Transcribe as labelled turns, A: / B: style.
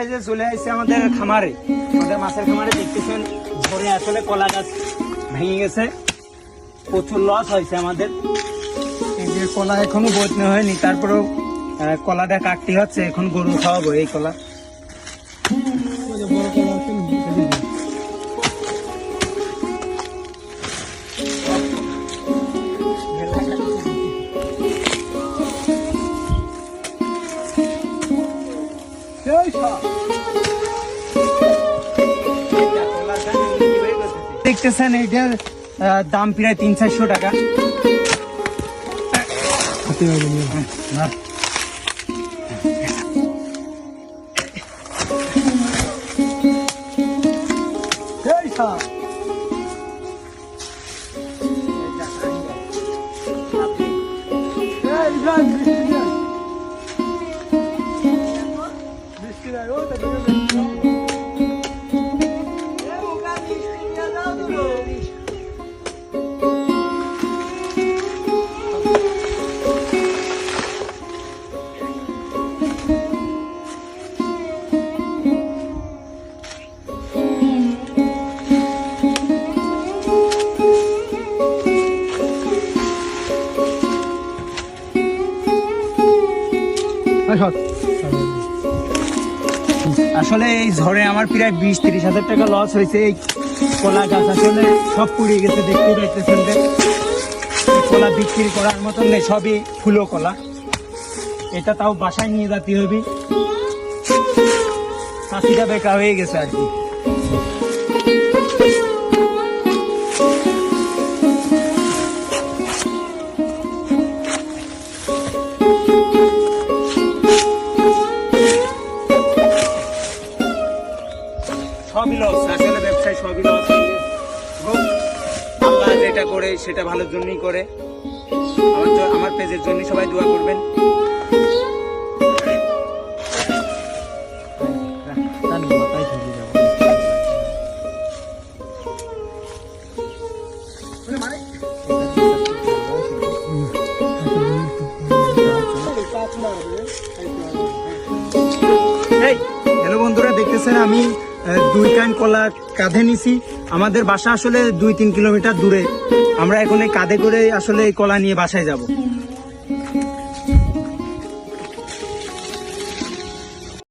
A: এই যে চলে আসছে আমাদের খামারে, আমাদের মাছের খামারে দেখতেছেন ধরে আসলে কলা গাছ ভেঙে গেছে, প্রচুর লস হয়েছে আমাদের। এই যে কলা এখনও বইতে হয়নি, তারপরেও কলাটা কাটতে হচ্ছে, এখন গরু খাওয়াবো এই কলা। দেখতেছেন এটার দাম প্রায় তিন চারশো টাকা। না। আসলে এই ঝড়ে আমার প্রায় বিশ তিরিশ হাজার টাকা লস হয়েছে। এই কলা গাছ আসলে সব পুড়ে গেছে দেখতে পাইতেছেন কলা বিক্রি করার মতন নেই, সবই ফুলো কলা। এটা তাও বাসায় নিয়ে যাতে হবে। চাষিটা বেকার হয়ে গেছে আর কি। সবই লস আসলে ব্যবসায় সবই লস আল্লাহ যেটা করে, সেটা ভালোর জন্যই করে। আমার আমার পেজের জন্য সবাই দোয়া করবেন। হ্যালো বন্ধুরা, দেখতেছেন আমি দুই কান কলা কাঁধে নিছি। আমাদের বাসা আসলে দুই তিন কিলোমিটার দূরে। আমরা এখন এই কাঁধে করে আসলে এই কলা নিয়ে বাসায় যাব।